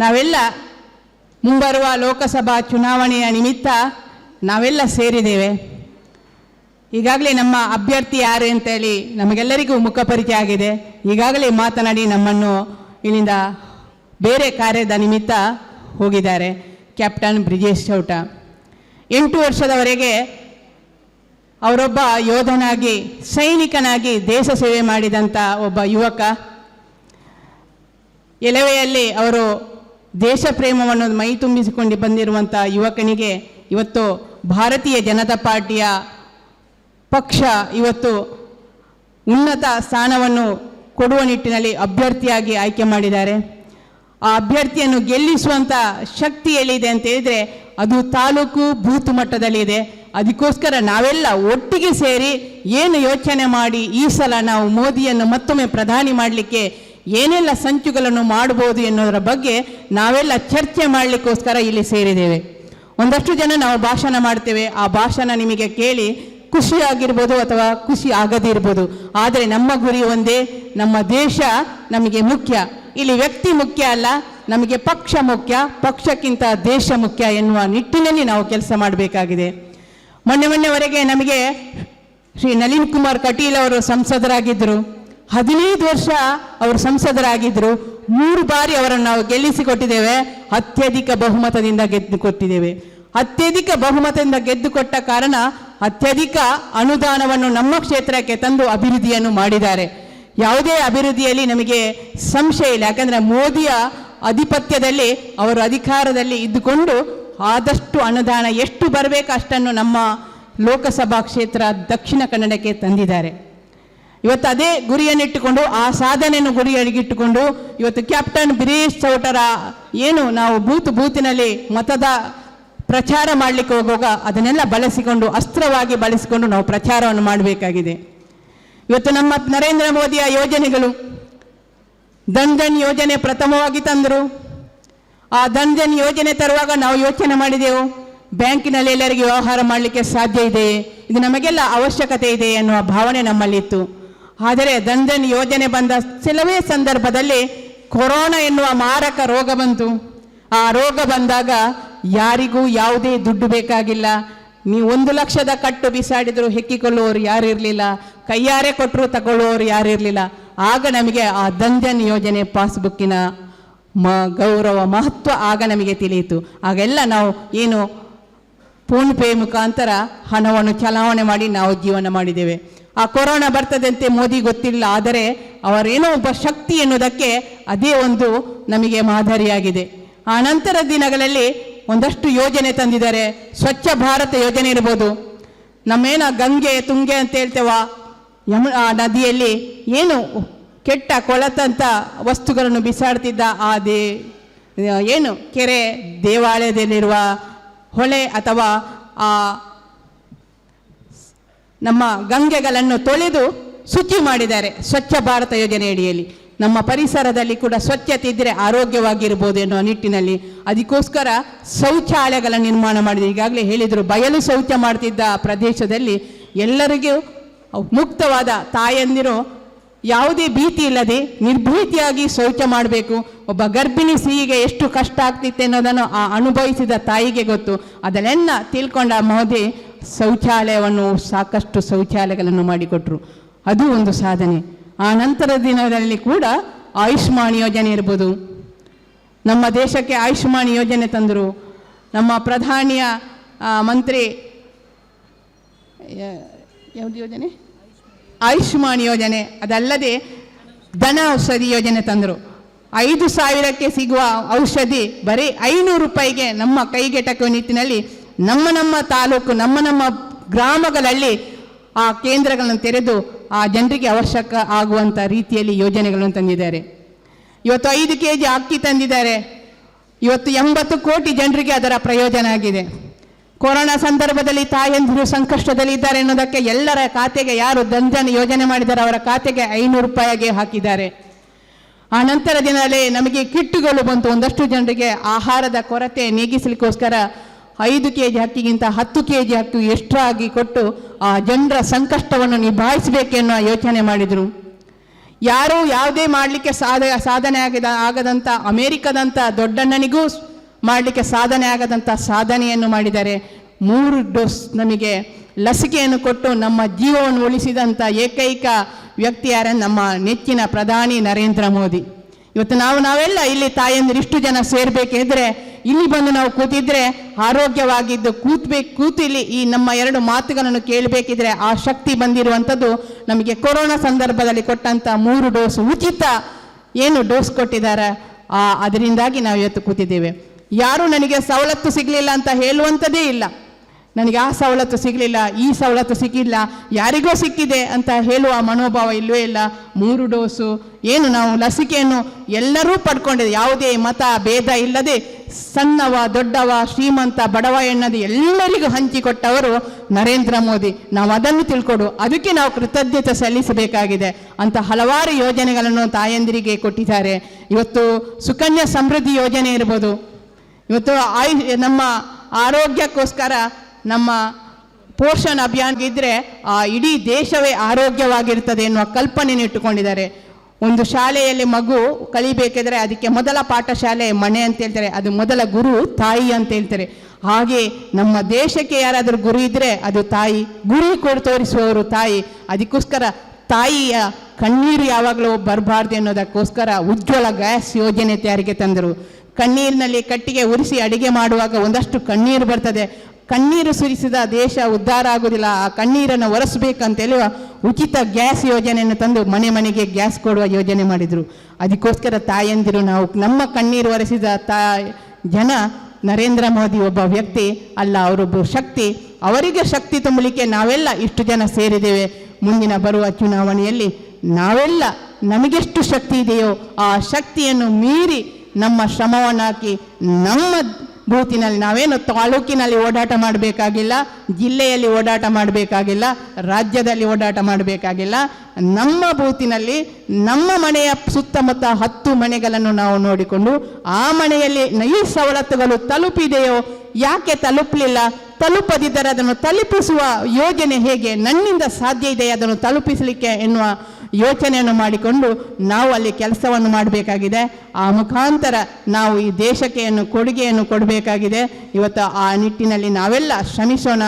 ನಾವೆಲ್ಲ ಮುಂಬರುವ ಲೋಕಸಭಾ ಚುನಾವಣೆಯ ನಿಮಿತ್ತ ನಾವೆಲ್ಲ ಸೇರಿದ್ದೇವೆ. ಈಗಾಗಲೇ ನಮ್ಮ ಅಭ್ಯರ್ಥಿ ಯಾರು ಅಂತೇಳಿ ನಮಗೆಲ್ಲರಿಗೂ ಮುಖಪರಿಚಯ ಆಗಿದೆ. ಈಗಾಗಲೇ ಮಾತನಾಡಿ ನಮ್ಮನ್ನು ಇಲ್ಲಿಂದ ಬೇರೆ ಕಾರ್ಯದ ನಿಮಿತ್ತ ಹೋಗಿದ್ದಾರೆ ಕ್ಯಾಪ್ಟನ್ ಬ್ರಿಜೇಶ್ ಚೌಟ. ಎಂಟು ವರ್ಷದವರೆಗೆ ಅವರೊಬ್ಬ ಯೋಧನಾಗಿ, ಸೈನಿಕನಾಗಿ ದೇಶ ಸೇವೆ ಮಾಡಿದಂಥ ಒಬ್ಬ ಯುವಕ. ಎಲವೆಯಲ್ಲಿ ಅವರು ದೇಶ ಪ್ರೇಮವನ್ನು ಮೈ ತುಂಬಿಸಿಕೊಂಡು ಬಂದಿರುವಂಥ ಯುವಕನಿಗೆ ಇವತ್ತು ಭಾರತೀಯ ಜನತಾ ಪಾರ್ಟಿಯ ಪಕ್ಷ ಇವತ್ತು ಉನ್ನತ ಸ್ಥಾನವನ್ನು ಕೊಡುವ ನಿಟ್ಟಿನಲ್ಲಿ ಅಭ್ಯರ್ಥಿಯಾಗಿ ಆಯ್ಕೆ ಮಾಡಿದ್ದಾರೆ. ಆ ಅಭ್ಯರ್ಥಿಯನ್ನು ಗೆಲ್ಲಿಸುವಂಥ ಶಕ್ತಿ ಎಲ್ಲಿದೆ ಅಂತ ಹೇಳಿದರೆ ಅದು ತಾಲೂಕು ಬೂತ್ ಮಟ್ಟದಲ್ಲಿದೆ ಅದಕ್ಕೋಸ್ಕರ ನಾವೆಲ್ಲ ಒಟ್ಟಿಗೆ ಸೇರಿ ಏನು ಯೋಚನೆ ಮಾಡಿ ಈ ಸಲ ನಾವು ಮೋದಿಯನ್ನು ಮತ್ತೊಮ್ಮೆ ಪ್ರಧಾನಿ ಮಾಡಲಿಕ್ಕೆ ಏನೆಲ್ಲ ಸಂಚುಗಳನ್ನು ಮಾಡಬಹುದು ಎನ್ನುವುದರ ಬಗ್ಗೆ ನಾವೆಲ್ಲ ಚರ್ಚೆ ಮಾಡಲಿಕ್ಕೋಸ್ಕರ ಇಲ್ಲಿ ಸೇರಿದ್ದೇವೆ. ಒಂದಷ್ಟು ಜನ ನಾವು ಭಾಷಣ ಮಾಡ್ತೇವೆ. ಆ ಭಾಷಣ ನಿಮಗೆ ಕೇಳಿ ಖುಷಿ ಆಗಿರ್ಬೋದು ಅಥವಾ ಖುಷಿ ಆಗದಿರ್ಬೋದು ಆದರೆ ನಮ್ಮ ಗುರಿ ಒಂದೇ, ನಮ್ಮ ದೇಶ ನಮಗೆ ಮುಖ್ಯ. ಇಲ್ಲಿ ವ್ಯಕ್ತಿ ಮುಖ್ಯ ಅಲ್ಲ, ನಮಗೆ ಪಕ್ಷ ಮುಖ್ಯ, ಪಕ್ಷಕ್ಕಿಂತ ದೇಶ ಮುಖ್ಯ ಎನ್ನುವ ನಿಟ್ಟಿನಲ್ಲಿ ನಾವು ಕೆಲಸ ಮಾಡಬೇಕಾಗಿದೆ. ಮೊನ್ನೆ ಮೊನ್ನೆವರೆಗೆ ನಮಗೆ ಶ್ರೀ ನಳಿನ್ ಕುಮಾರ್ ಕಟೀಲ್ ಅವರು ಸಂಸದರಾಗಿದ್ದರು. ಹದಿನೈದು ವರ್ಷ ಅವರು ಸಂಸದರಾಗಿದ್ದರು ಮೂರು ಬಾರಿ ಅವರನ್ನು ನಾವು ಗೆಲ್ಲಿಸಿಕೊಟ್ಟಿದ್ದೇವೆ. ಅತ್ಯಧಿಕ ಬಹುಮತದಿಂದ ಗೆದ್ದು ಕೊಟ್ಟಿದ್ದೇವೆ ಅತ್ಯಧಿಕ ಬಹುಮತದಿಂದ ಗೆದ್ದು ಕೊಟ್ಟ ಕಾರಣ ಅತ್ಯಧಿಕ ಅನುದಾನವನ್ನು ನಮ್ಮ ಕ್ಷೇತ್ರಕ್ಕೆ ತಂದು ಅಭಿವೃದ್ಧಿಯನ್ನು ಮಾಡಿದ್ದಾರೆ. ಯಾವುದೇ ಅಭಿವೃದ್ಧಿಯಲ್ಲಿ ನಮಗೆ ಸಂಶಯ ಇಲ್ಲ. ಯಾಕಂದರೆ ಮೋದಿಯ ಅಧಿಪತ್ಯದಲ್ಲಿ ಅವರು ಅಧಿಕಾರದಲ್ಲಿ ಇದ್ದುಕೊಂಡು ಆದಷ್ಟು ಅನುದಾನ ಎಷ್ಟು ಬರಬೇಕು ಅಷ್ಟನ್ನು ನಮ್ಮ ಲೋಕಸಭಾ ಕ್ಷೇತ್ರ ದಕ್ಷಿಣ ಕನ್ನಡಕ್ಕೆ ತಂದಿದ್ದಾರೆ. ಇವತ್ತು ಅದೇ ಗುರಿಯನ್ನಿಟ್ಟುಕೊಂಡು ಆ ಸಾಧನೆಯನ್ನು ಗುರಿಯಾಗಿಟ್ಟುಕೊಂಡು ಇವತ್ತು ಕ್ಯಾಪ್ಟನ್ ಬಿರೀಶ್ ಚೌಟರ ಏನು ನಾವು ಬೂತ್ ಬೂತಿನಲ್ಲಿ ಮತದ ಪ್ರಚಾರ ಮಾಡಲಿಕ್ಕೆ ಹೋಗುವಾಗ ಅದನ್ನೆಲ್ಲ ಬಳಸಿಕೊಂಡು, ಅಸ್ತ್ರವಾಗಿ ಬಳಸಿಕೊಂಡು ನಾವು ಪ್ರಚಾರವನ್ನು ಮಾಡಬೇಕಾಗಿದೆ. ಇವತ್ತು ನಮ್ಮ ನರೇಂದ್ರ ಮೋದಿಯ ಯೋಜನೆಗಳು ಧನ್ ಧನ್ ಯೋಜನೆ ಪ್ರಥಮವಾಗಿ ತಂದರು. ಆ ಧನ್ ಧನ್ ಯೋಜನೆ ತರುವಾಗ ನಾವು ಯೋಚನೆ ಮಾಡಿದೆವು, ಬ್ಯಾಂಕಿನಲ್ಲಿ ಎಲ್ಲರಿಗೆ ವ್ಯವಹಾರ ಮಾಡಲಿಕ್ಕೆ ಸಾಧ್ಯ ಇದೆ, ಇದು ನಮಗೆಲ್ಲ ಅವಶ್ಯಕತೆ ಇದೆ ಎನ್ನುವ ಭಾವನೆ ನಮ್ಮಲ್ಲಿತ್ತು. ಆದರೆ ಧನ್ ಧನ್ ಯೋಜನೆ ಬಂದ ಕೆಲವೇ ಸಂದರ್ಭದಲ್ಲಿ ಕೊರೋನಾ ಎನ್ನುವ ಮಾರಕ ರೋಗ ಬಂತು. ಆ ರೋಗ ಬಂದಾಗ ಯಾರಿಗೂ ಯಾವುದೇ ದುಡ್ಡು ಬೇಕಾಗಿಲ್ಲ. ನೀವು ಒಂದು ಲಕ್ಷದ ಕಟ್ಟು ಬಿಸಾಡಿದ್ರು ಹೆಕ್ಕಿಕೊಳ್ಳುವವರು ಯಾರಿರಲಿಲ್ಲ ಕೈಯಾರೆ ಕೊಟ್ಟರು ತಗೊಳ್ಳುವವರು ಯಾರಿರಲಿಲ್ಲ ಆಗ ನಮಗೆ ಆ ದಂಜನ್ ಯೋಜನೆ ಪಾಸ್ಬುಕ್ಕಿನ ಮ ಗೌರವ ಮಹತ್ವ ಆಗ ನಮಗೆ ತಿಳಿಯಿತು. ಆಗೆಲ್ಲ ನಾವು ಏನು ಫೋನ್ಪೇ ಮುಖಾಂತರ ಹಣವನ್ನು ಚಲಾವಣೆ ಮಾಡಿ ನಾವು ಜೀವನ ಮಾಡಿದ್ದೇವೆ. ಆ ಕೊರೋನಾ ಬರ್ತದಂತೆ ಮೋದಿ ಗೊತ್ತಿಲ್ಲ, ಆದರೆ ಅವರೇನೋ ಒಬ್ಬ ಶಕ್ತಿ ಎನ್ನುವುದಕ್ಕೆ ಅದೇ ಒಂದು ನಮಗೆ ಮಾದರಿಯಾಗಿದೆ. ಆ ನಂತರ ದಿನಗಳಲ್ಲಿ ಒಂದಷ್ಟು ಯೋಜನೆ ತಂದಿದ್ದಾರೆ. ಸ್ವಚ್ಛ ಭಾರತ ಯೋಜನೆ ಇರ್ಬೋದು. ನಮ್ಮೇನ ಗಂಗೆ, ತುಂಗೆ ಅಂತ ಹೇಳ್ತೇವ, ಯಮು, ಆ ನದಿಯಲ್ಲಿ ಏನು ಕೆಟ್ಟ ಕೊಳತಂತ ವಸ್ತುಗಳನ್ನು ಬಿಸಾಡ್ತಿದ್ದ, ಆ ದೇ, ಏನು ಕೆರೆ ದೇವಾಲಯದಲ್ಲಿರುವ ಹೊಳೆ ಅಥವಾ ಆ ನಮ್ಮ ಗಂಗೆಗಳನ್ನು ತೊಳೆದು ಶುಚಿ ಮಾಡಿದ್ದಾರೆ ಸ್ವಚ್ಛ ಭಾರತ ಯೋಜನೆಯಡಿಯಲ್ಲಿ ನಮ್ಮ ಪರಿಸರದಲ್ಲಿ ಕೂಡ ಸ್ವಚ್ಛತೆ ಇದ್ದರೆ ಆರೋಗ್ಯವಾಗಿರ್ಬೋದು ಎನ್ನುವ ನಿಟ್ಟಿನಲ್ಲಿ ಅದಕ್ಕೋಸ್ಕರ ಶೌಚಾಲಯಗಳ ನಿರ್ಮಾಣ ಮಾಡಿದೆ. ಈಗಾಗಲೇ ಹೇಳಿದರು, ಬಯಲು ಶೌಚ ಮಾಡ್ತಿದ್ದ ಪ್ರದೇಶದಲ್ಲಿ ಎಲ್ಲರಿಗೂ ಮುಕ್ತವಾದ ತಾಯಂದಿರು ಯಾವುದೇ ಭೀತಿ ಇಲ್ಲದೆ ನಿರ್ಭೀತಿಯಾಗಿ ಶೌಚ ಮಾಡಬೇಕು. ಒಬ್ಬ ಗರ್ಭಿಣಿ ಸಿಹಿಗೆ ಎಷ್ಟು ಕಷ್ಟ ಆಗ್ತಿತ್ತು ಅನ್ನೋದನ್ನು ಆ ಅನುಭವಿಸಿದ ತಾಯಿಗೆ ಗೊತ್ತು. ಅದನ್ನೆಲ್ಲ ತಿಳ್ಕೊಂಡ ಮೋದಿ ಶೌಚಾಲಯವನ್ನು ಸಾಕಷ್ಟು ಶೌಚಾಲಯಗಳನ್ನು ಮಾಡಿಕೊಟ್ರು. ಅದು ಒಂದು ಸಾಧನೆ. ಆ ನಂತರ ದಿನದಲ್ಲಿ ಕೂಡ ಆಯುಷ್ಮಾನ್ ಯೋಜನೆ ಇರ್ಬೋದು. ನಮ್ಮ ದೇಶಕ್ಕೆ ಆಯುಷ್ಮಾನ್ ಯೋಜನೆ ತಂದರು. ನಮ್ಮ ಪ್ರಧಾನಿಯ ಮಂತ್ರಿ, ಯಾವುದು ಯೋಜನೆ? ಆಯುಷ್ಮಾನ್ ಯೋಜನೆ. ಅದಲ್ಲದೆ ಧನ ಔಷಧಿ ಯೋಜನೆ ತಂದರು. ಐದು ಸಾವಿರಕ್ಕೆ ಸಿಗುವ ಔಷಧಿ ಬರೀ ಐನೂರು ರೂಪಾಯಿಗೆ ನಮ್ಮ ಕೈಗೆಟಕುವ ನಿಟ್ಟಿನಲ್ಲಿ ನಮ್ಮ ನಮ್ಮ ತಾಲೂಕು, ನಮ್ಮ ನಮ್ಮ ಗ್ರಾಮಗಳಲ್ಲಿ ಆ ಕೇಂದ್ರಗಳನ್ನು ತೆರೆದು ಆ ಜನರಿಗೆ ಅವಶ್ಯಕ ಆಗುವಂಥ ರೀತಿಯಲ್ಲಿ ಯೋಜನೆಗಳನ್ನು ತಂದಿದ್ದಾರೆ. ಇವತ್ತು ಐದು ಕೆ ಜಿ ಅಕ್ಕಿ ತಂದಿದ್ದಾರೆ. ಇವತ್ತು ಎಂಬತ್ತು ಕೋಟಿ ಜನರಿಗೆ ಅದರ ಪ್ರಯೋಜನ ಆಗಿದೆ. ಕೊರೋನಾ ಸಂದರ್ಭದಲ್ಲಿ ತಾಯಂದಿರು ಸಂಕಷ್ಟದಲ್ಲಿ ಇದ್ದಾರೆ ಅನ್ನೋದಕ್ಕೆ ಎಲ್ಲರ ಖಾತೆಗೆ ಯಾರು ದಂಜನ ಯೋಜನೆ ಮಾಡಿದ್ದಾರೆ ಅವರ ಖಾತೆಗೆ ಐನೂರು ರೂಪಾಯಿಗೆ ಹಾಕಿದ್ದಾರೆ. ಆ ನಂತರ ದಿನದಲ್ಲಿ ನಮಗೆ ಕಿಟ್ಟುಗಳು ಬಂತು. ಒಂದಷ್ಟು ಜನರಿಗೆ ಆಹಾರದ ಕೊರತೆ ನೀಗಿಸಲಿಕ್ಕೋಸ್ಕರ ಐದು ಕೆ ಜಿ ಅಕ್ಕಿಗಿಂತ ಹತ್ತು ಕೆ ಜಿ ಅಕ್ಕಿ ಎಷ್ಟಾಗಿ ಕೊಟ್ಟು ಆ ಜನರ ಸಂಕಷ್ಟವನ್ನು ನಿಭಾಯಿಸಬೇಕೆನ್ನುವ ಯೋಚನೆ ಮಾಡಿದರು. ಯಾರೂ ಯಾವುದೇ ಮಾಡಲಿಕ್ಕೆ ಸಾಧ, ಸಾಧನೆ ಆಗದ ಆಗದಂಥ ಅಮೇರಿಕದಂಥ ದೊಡ್ಡಣ್ಣನಿಗೂ ಮಾಡಲಿಕ್ಕೆ ಸಾಧನೆ ಆಗದಂಥ ಸಾಧನೆಯನ್ನು ಮಾಡಿದ್ದಾರೆ ಮೂರು ಡೋಸ್ ನಮಗೆ ಲಸಿಕೆಯನ್ನು ಕೊಟ್ಟು ನಮ್ಮ ಜೀವವನ್ನು ಉಳಿಸಿದಂಥ ಏಕೈಕ ವ್ಯಕ್ತಿ ಯಾರ ನಮ್ಮ ನೆಚ್ಚಿನ ಪ್ರಧಾನಿ ನರೇಂದ್ರ ಮೋದಿ. ಇವತ್ತು ನಾವು ನಾವೆಲ್ಲ ಇಲ್ಲಿ ತಾಯಂದಿರು ಇಷ್ಟು ಜನ ಸೇರ್ಬೇಕಿದ್ರೆ ಇಲ್ಲಿ ಬಂದು ನಾವು ಕೂತಿದ್ರೆ ಆರೋಗ್ಯವಾಗಿದ್ದು ಕೂತ್ಬೇಕು ಕೂತು ಇಲ್ಲಿ ಈ ನಮ್ಮ ಎರಡು ಮಾತುಗಳನ್ನು ಕೇಳಬೇಕಿದ್ರೆ ಆ ಶಕ್ತಿ ಬಂದಿರುವಂಥದ್ದು ನಮಗೆ ಕೊರೋನಾ ಸಂದರ್ಭದಲ್ಲಿ ಕೊಟ್ಟಂಥ ಮೂರು ಡೋಸ್ ಉಚಿತ ಏನು ಡೋಸ್ ಕೊಟ್ಟಿದ್ದಾರೆ. ಆ, ಅದರಿಂದಾಗಿ ನಾವು ಇವತ್ತು ಕೂತಿದ್ದೇವೆ. ಯಾರು ನನಗೆ ಸವಲತ್ತು ಸಿಗಲಿಲ್ಲ ಅಂತ ಹೇಳುವಂಥದ್ದೇ ಇಲ್ಲ. ನನಗೆ ಆ ಸವಲತ್ತು ಸಿಗಲಿಲ್ಲ, ಈ ಸವಲತ್ತು ಸಿಕ್ಕಿಲ್ಲ ಯಾರಿಗೋ ಸಿಕ್ಕಿದೆ ಅಂತ ಹೇಳುವ ಮನೋಭಾವ ಇಲ್ಲವೇ ಇಲ್ಲ. ಮೂರು ಡೋಸು, ಏನು ನಾವು ಲಸಿಕೆಯನ್ನು ಎಲ್ಲರೂ ಪಡ್ಕೊಂಡಿದೆ ಯಾವುದೇ ಮತ, ಭೇದ ಇಲ್ಲದೆ ಸಣ್ಣವ, ದೊಡ್ಡವ, ಶ್ರೀಮಂತ, ಬಡವ ಎಣ್ಣದು ಎಲ್ಲರಿಗೂ ಹಂಚಿಕೊಟ್ಟವರು ನರೇಂದ್ರ ಮೋದಿ. ನಾವು ಅದನ್ನು ತಿಳ್ಕೊಡು. ಅದಕ್ಕೆ ನಾವು ಕೃತಜ್ಞತೆ ಸಲ್ಲಿಸಬೇಕಾಗಿದೆ ಅಂತ ಹಲವಾರು ಯೋಜನೆಗಳನ್ನು ತಾಯಂದಿರಿಗೆ ಕೊಟ್ಟಿದ್ದಾರೆ. ಇವತ್ತು ಸುಕನ್ಯಾ ಸಮೃದ್ಧಿ ಯೋಜನೆ ಇರ್ಬೋದು. ಇವತ್ತು ಆಯು, ನಮ್ಮ ಆರೋಗ್ಯಕ್ಕೋಸ್ಕರ ನಮ್ಮ ಪೋಷಣ್ ಅಭಿಯಾನ ಇದ್ದರೆ ಆ ಇಡೀ ದೇಶವೇ ಆರೋಗ್ಯವಾಗಿರ್ತದೆ ಎನ್ನುವ ಕಲ್ಪನೆಯನ್ನು ಇಟ್ಟುಕೊಂಡಿದ್ದಾರೆ. ಒಂದು ಶಾಲೆಯಲ್ಲಿ ಮಗು ಕಲಿಬೇಕಿದ್ರೆ ಅದಕ್ಕೆ ಮೊದಲ ಪಾಠಶಾಲೆ ಮನೆ ಅಂತ ಹೇಳ್ತಾರೆ. ಅದು ಮೊದಲ ಗುರು ತಾಯಿ ಅಂತ ಹೇಳ್ತಾರೆ. ಹಾಗೆ ನಮ್ಮ ದೇಶಕ್ಕೆ ಯಾರಾದರೂ ಗುರು ಇದ್ದರೆ ಅದು ತಾಯಿ. ಗುರಿ ಕೊಡು ತೋರಿಸುವವರು ತಾಯಿ. ಅದಕ್ಕೋಸ್ಕರ ತಾಯಿಯ ಕಣ್ಣೀರು ಯಾವಾಗಲೂ ಬರಬಾರ್ದು ಅನ್ನೋದಕ್ಕೋಸ್ಕರ ಉಜ್ವಲ ಗ್ಯಾಸ್ ಯೋಜನೆ ತಯಾರಿಗೆ ತಂದರು. ಕಣ್ಣೀರಿನಲ್ಲಿ ಕಟ್ಟಿಗೆ ಉರಿಸಿ ಅಡಿಗೆ ಮಾಡುವಾಗ ಒಂದಷ್ಟು ಕಣ್ಣೀರು ಬರ್ತದೆ. ಕಣ್ಣೀರು ಸುರಿಸಿದ ದೇಶ ಉದ್ಧಾರ ಆಗುವುದಿಲ್ಲ. ಆ ಕಣ್ಣೀರನ್ನು ಒರೆಸಬೇಕಂತೇಳಿ ಉಚಿತ ಗ್ಯಾಸ್ ಯೋಜನೆಯನ್ನು ತಂದು ಮನೆ ಮನೆಗೆ ಗ್ಯಾಸ್ ಕೊಡುವ ಯೋಜನೆ ಮಾಡಿದರು. ಅದಕ್ಕೋಸ್ಕರ ತಾಯಂದಿರು, ನಾವು ನಮ್ಮ ಕಣ್ಣೀರು ಒರೆಸಿದ ತಾ ಜನ ನರೇಂದ್ರ ಮೋದಿ ಒಬ್ಬ ವ್ಯಕ್ತಿ ಅಲ್ಲ, ಅವರೊಬ್ಬ ಶಕ್ತಿ. ಅವರಿಗೆ ಶಕ್ತಿ ತುಂಬಲಿಕ್ಕೆ ನಾವೆಲ್ಲ ಇಷ್ಟು ಜನ ಸೇರಿದ್ದೇವೆ. ಮುಂದಿನ ಬರುವ ಚುನಾವಣೆಯಲ್ಲಿ ನಾವೆಲ್ಲ ನಮಗೆಷ್ಟು ಶಕ್ತಿ ಇದೆಯೋ ಆ ಶಕ್ತಿಯನ್ನು ಮೀರಿ ನಮ್ಮ ಶ್ರಮವನ್ನು ಹಾಕಿ ನಮ್ಮ ಬೂತಿನಲ್ಲಿ ನಾವೇನು ತಾಲೂಕಿನಲ್ಲಿ ಓಡಾಟ ಮಾಡಬೇಕಾಗಿಲ್ಲ, ಜಿಲ್ಲೆಯಲ್ಲಿ ಓಡಾಟ ಮಾಡಬೇಕಾಗಿಲ್ಲ, ರಾಜ್ಯದಲ್ಲಿ ಓಡಾಟ ಮಾಡಬೇಕಾಗಿಲ್ಲ. ನಮ್ಮ ಬೂತಿನಲ್ಲಿ ನಮ್ಮ ಮನೆಯ ಸುತ್ತಮುತ್ತ ಹತ್ತು ಮನೆಗಳನ್ನು ನಾವು ನೋಡಿಕೊಂಡು, ಆ ಮನೆಯಲ್ಲಿ ಈ ಸವಲತ್ತುಗಳು ತಲುಪಿದೆಯೋ, ಯಾಕೆ ತಲುಪಲಿಲ್ಲ? ತಲುಪದಿದ್ದರೆ ಅದನ್ನು ತಲುಪಿಸುವ ಯೋಜನೆ ಹೇಗೆ? ನನ್ನಿಂದ ಸಾಧ್ಯ ಇದೆ ಅದನ್ನು ತಲುಪಿಸಲಿಕ್ಕೆ ಎನ್ನುವ ಯೋಚನೆಯನ್ನು ಮಾಡಿಕೊಂಡು ನಾವು ಅಲ್ಲಿ ಕೆಲಸವನ್ನು ಮಾಡಬೇಕಾಗಿದೆ. ಆ ಮುಖಾಂತರ ನಾವು ಈ ದೇಶಕ್ಕೆ ಕೊಡುಗೆಯನ್ನು ಕೊಡಬೇಕಾಗಿದೆ. ಇವತ್ತು ಆ ನಿಟ್ಟಿನಲ್ಲಿ ನಾವೆಲ್ಲ ಶ್ರಮಿಸೋಣ.